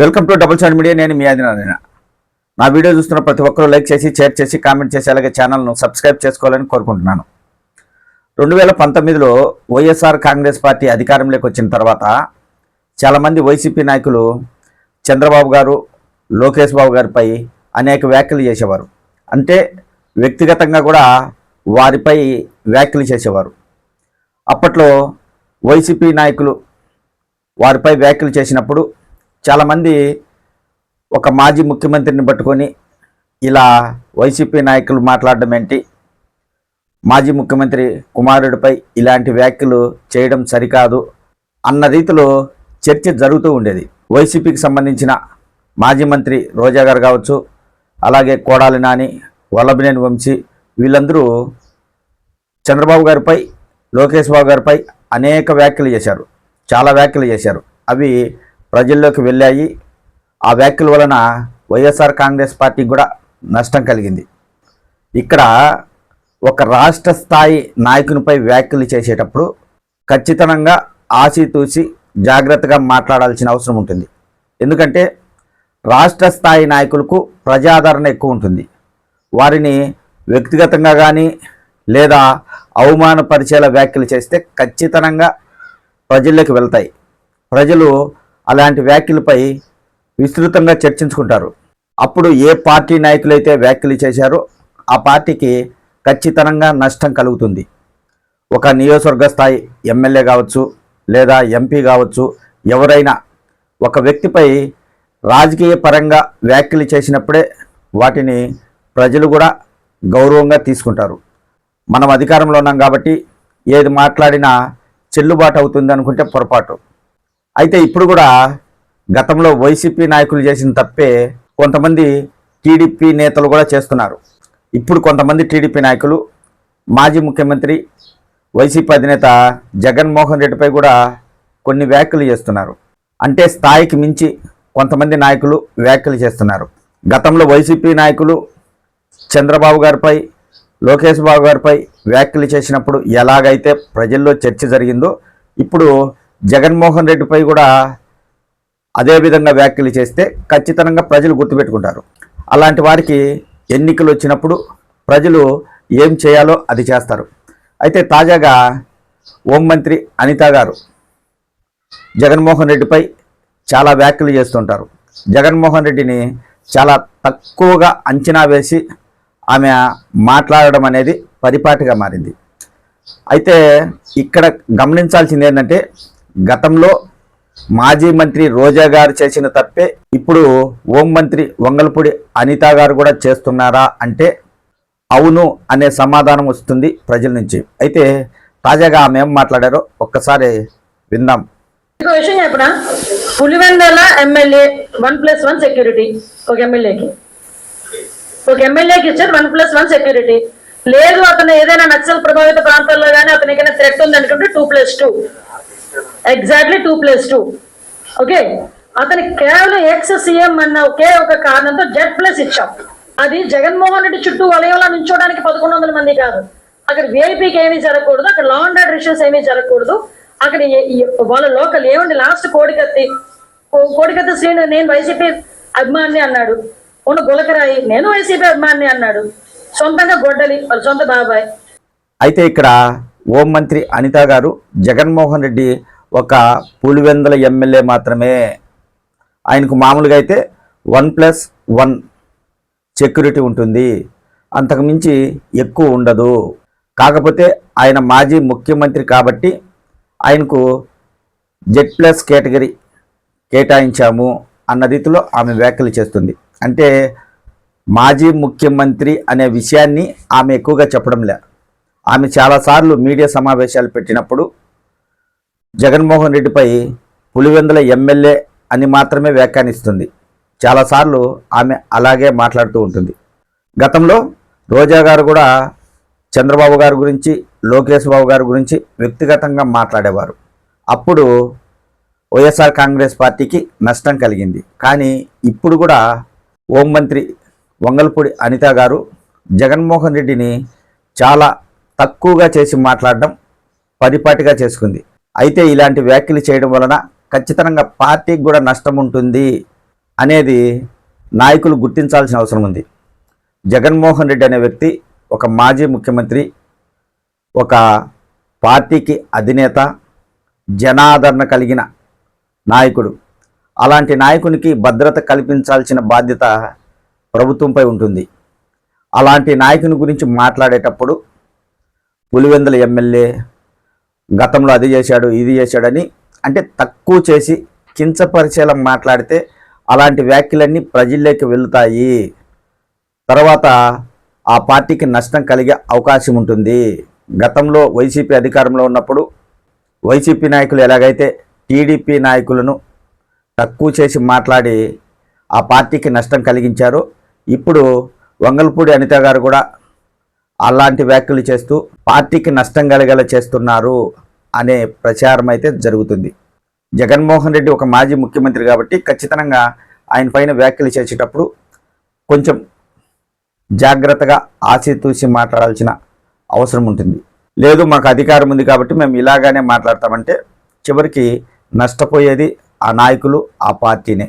Welcome to double seven media నేను మీ ఆదినారాయణ. నా వీడియో చూస్తున్న ప్రతి ఒక్కరూ లైక్ చేసి షేర్ చేసి కామెంట్ చేసి అలాగే ఛానల్ను సబ్స్క్రైబ్ చేసుకోవాలని కోరుకుంటున్నాను. రెండు వేల పంతొమ్మిదిలో వైఎస్ఆర్ కాంగ్రెస్ పార్టీ అధికారంలోకి వచ్చిన తర్వాత చాలామంది వైసీపీ నాయకులు చంద్రబాబు గారు లోకేష్ బాబు గారిపై అనేక వ్యాఖ్యలు చేసేవారు. అంటే వ్యక్తిగతంగా కూడా వారిపై వ్యాఖ్యలు చేసేవారు. అప్పట్లో వైసీపీ నాయకులు వారిపై వ్యాఖ్యలు చేసినప్పుడు చాలామంది ఒక మాజీ ముఖ్యమంత్రిని పట్టుకొని ఇలా వైసీపీ నాయకులు మాట్లాడడం ఏంటి? మాజీ ముఖ్యమంత్రి కుమారుడిపై ఇలాంటి వ్యాఖ్యలు చేయడం సరికాదు అన్న రీతిలో చర్చ జరుగుతూ ఉండేది. వైసీపీకి సంబంధించిన మాజీ మంత్రి రోజా గారు కావచ్చు అలాగే కోడాలి నాని వల్లభనేని వంశీ వీళ్ళందరూ చంద్రబాబు గారిపై లోకేష్ బాబు గారిపై అనేక వ్యాఖ్యలు చేశారు. చాలా వ్యాఖ్యలు చేశారు. అవి ప్రజల్లోకి వెళ్ళాయి. ఆ వ్యాఖ్యల వలన వైఎస్ఆర్ కాంగ్రెస్ పార్టీకి కూడా నష్టం కలిగింది. ఇక్కడ ఒక రాష్ట్ర స్థాయి నాయకునిపై వ్యాఖ్యలు చేసేటప్పుడు ఖచ్చితంగా ఆచితూచి జాగ్రత్తగా మాట్లాడాల్సిన అవసరం ఉంటుంది. ఎందుకంటే రాష్ట్ర స్థాయి నాయకులకు ప్రజాదరణ ఎక్కువ ఉంటుంది. వారిని వ్యక్తిగతంగా కానీ లేదా అవమానపరిచేలా వ్యాఖ్యలు చేస్తే ఖచ్చితంగా ప్రజల్లోకి వెళ్తాయి. ప్రజలు అలాంటి వ్యాఖ్యలపై విస్తృతంగా చర్చించుకుంటారు. అప్పుడు ఏ పార్టీ నాయకులైతే వ్యాఖ్యలు చేశారో ఆ పార్టీకి ఖచ్చితంగా నష్టం కలుగుతుంది. ఒక నియోజకవర్గ స్థాయి ఎమ్మెల్యే కావచ్చు లేదా ఎంపీ కావచ్చు ఎవరైనా ఒక వ్యక్తిపై రాజకీయ పరంగా వ్యాఖ్యలు చేసినప్పుడే వాటిని ప్రజలు కూడా గౌరవంగా తీసుకుంటారు. మనం అధికారంలో ఉన్నాం కాబట్టి ఏది మాట్లాడినా చెల్లుబాటు అవుతుంది అనుకుంటే పొరపాటు. అయితే ఇప్పుడు కూడా గతంలో వైసీపీ నాయకులు చేసిన తప్పే కొంతమంది టీడీపీ నేతలు కూడా చేస్తున్నారు. ఇప్పుడు కొంతమంది టీడీపీ నాయకులు మాజీ ముఖ్యమంత్రి వైసీపీ అధినేత జగన్మోహన్ రెడ్డిపై కూడా కొన్ని వ్యాఖ్యలు చేస్తున్నారు. అంటే స్థాయికి మించి కొంతమంది నాయకులు వ్యాఖ్యలు చేస్తున్నారు. గతంలో వైసీపీ నాయకులు చంద్రబాబు గారిపై లోకేష్ బాబు గారిపై వ్యాఖ్యలు చేసినప్పుడు ఎలాగైతే ప్రజల్లో చర్చ జరిగిందో ఇప్పుడు జగన్మోహన్ రెడ్డిపై కూడా అదే విధంగా వ్యాఖ్యలు చేస్తే ఖచ్చితంగా ప్రజలు గుర్తుపెట్టుకుంటారు. అలాంటి వారికి ఎన్నికలు వచ్చినప్పుడు ప్రజలు ఏం చేయాలో అది చేస్తారు. అయితే తాజాగా హోంమంత్రి అనిత గారు జగన్మోహన్ రెడ్డిపై చాలా వ్యాఖ్యలు చేస్తుంటారు. జగన్మోహన్ రెడ్డిని చాలా తక్కువగా అంచనా వేసి ఆమె మాట్లాడడం అనేది పరిపాటిగా మారింది. అయితే ఇక్కడ గమనించాల్సింది ఏంటంటే గతంలో మాజీ మంత్రి రోజా గారు చేసిన తప్పే ఇప్పుడు హోం మంత్రి వంగలపూడి అనిత గారు కూడా చేస్తున్నారా అంటే అవును అనే సమాధానం వస్తుంది ప్రజల నుంచి. అయితే తాజాగా ఆమె ఏం మాట్లాడారో ఒక్కసారి విందాం. ఇంకో విషయం చెప్పనా? Pulivendula MLA one plus one security ఒక ఎమ్మెల్యేకి. ఒక ఎమ్మెల్యేకి ఇచ్చారు వన్ ప్లస్ వన్ సెక్యూరిటీ. లేదు అతను ఏదైనా నక్సల్ ప్రభావిత ప్రాంతాల్లో కానీ అతనికి ఏదైనా థ్రెట్ ఉంది అనుకుంటే two plus two exactly two plus two okay అతనికి కేవలం ఎక్స్ సీఎం అన్న ఒకే ఒక కారణంతో జెడ్ ప్లస్ ఇచ్చాం. అది జగన్మోహన్ రెడ్డి చుట్టూ వలయంలో నించోడానికి పదకొండు వందల మంది కాదు. అక్కడ విఐపీకి ఏమీ జరగకూడదు అక్కడ లా అండ్ ఆర్డర్ ఇష్యూస్ ఏమీ జరగకూడదు. అక్కడ వాళ్ళ లోకల్ ఏమండి లాస్ట్ కోడికత్తి కో- కోడికత్తి శ్రీను నేను వైసీపీ అభిమాని అన్నాడు. ఉన్న గులకరాయి నేను వైసీపీ అభిమాని అన్నాడు. సొంతంగా గొడ్డలి వాళ్ళ సొంత బాబాయ్. అయితే ఇక్కడ హోం మంత్రి అనిత గారు జగన్మోహన్ రెడ్డి ఒక పులివెందుల ఎమ్మెల్యే మాత్రమే ఆయనకు మామూలుగా అయితే వన్ ప్లస్ వన్ సెక్యూరిటీ ఉంటుంది. అంతకుమించి ఎక్కువ ఉండదు. కాకపోతే ఆయన మాజీ ముఖ్యమంత్రి కాబట్టి ఆయనకు జెడ్ ప్లస్ కేటగిరీ కేటాయించాము అన్న రీతిలో ఆమె వ్యాఖ్యలు చేస్తుంది. అంటే మాజీ ముఖ్యమంత్రి అనే విషయాన్ని ఆమె ఎక్కువగా చెప్పడం లే ఆమె చాలాసార్లు మీడియా సమావేశాలు పెట్టినప్పుడు జగన్మోహన్ రెడ్డిపై పులివెందుల ఎమ్మెల్యే అని మాత్రమే వ్యాఖ్యానిస్తుంది. చాలాసార్లు ఆమె అలాగే మాట్లాడుతూ ఉంటుంది. గతంలో రోజా గారు కూడా చంద్రబాబు గారి గురించి లోకేష్ బాబు గారి గురించి వ్యక్తిగతంగా మాట్లాడేవారు. అప్పుడు వైఎస్ఆర్ కాంగ్రెస్ పార్టీకి నష్టం కలిగింది. కానీ ఇప్పుడు కూడా హోం మంత్రి వంగల్పూడి అనిత గారు జగన్మోహన్ రెడ్డిని చాలా తక్కువగా చేసి మాట్లాడడం పరిపాటిగా చేసుకుంది. అయితే ఇలాంటి వ్యాఖ్యలు చేయడం వలన ఖచ్చితంగా పార్టీకి కూడా నష్టం ఉంటుంది అనేది నాయకులు గుర్తించాల్సిన అవసరం ఉంది. జగన్మోహన్ రెడ్డి అనే వ్యక్తి ఒక మాజీ ముఖ్యమంత్రి ఒక పార్టీకి అధినేత జనాదరణ కలిగిన నాయకుడు. అలాంటి నాయకునికి భద్రత కల్పించాల్సిన బాధ్యత ప్రభుత్వంపై ఉంటుంది. అలాంటి నాయకుని గురించి మాట్లాడేటప్పుడు పులివెందుల ఎమ్మెల్యే గతంలో అది చేశాడు ఇది చేశాడని అంటే తక్కువ చేసి కించపరిచేలా మాట్లాడితే అలాంటి వ్యాఖ్యలన్నీ ప్రజల్లోకి వెళుతాయి. తర్వాత ఆ పార్టీకి నష్టం కలిగే అవకాశం ఉంటుంది. గతంలో వైసీపీ అధికారంలో ఉన్నప్పుడు వైసీపీ నాయకులు ఎలాగైతే టీడీపీ నాయకులను తక్కువ చేసి మాట్లాడి ఆ పార్టీకి నష్టం కలిగించారు ఇప్పుడు వంగల్పూడి అనిత గారు కూడా అలాంటి వ్యాఖ్యలు చేస్తూ పార్టీకి నష్టం కలిగేలా చేస్తున్నారు అనే ప్రచారం అయితే జరుగుతుంది. జగన్మోహన్ రెడ్డి ఒక మాజీ ముఖ్యమంత్రి కాబట్టి ఖచ్చితంగా ఆయన పైన వ్యాఖ్యలు చేసేటప్పుడు కొంచెం జాగ్రత్తగా ఆచితూసి మాట్లాడాల్సిన అవసరం ఉంటుంది. లేదు మాకు అధికారం ఉంది కాబట్టి మేము ఇలాగానే మాట్లాడతామంటే చివరికి నష్టపోయేది ఆ నాయకులు ఆ పార్టీనే.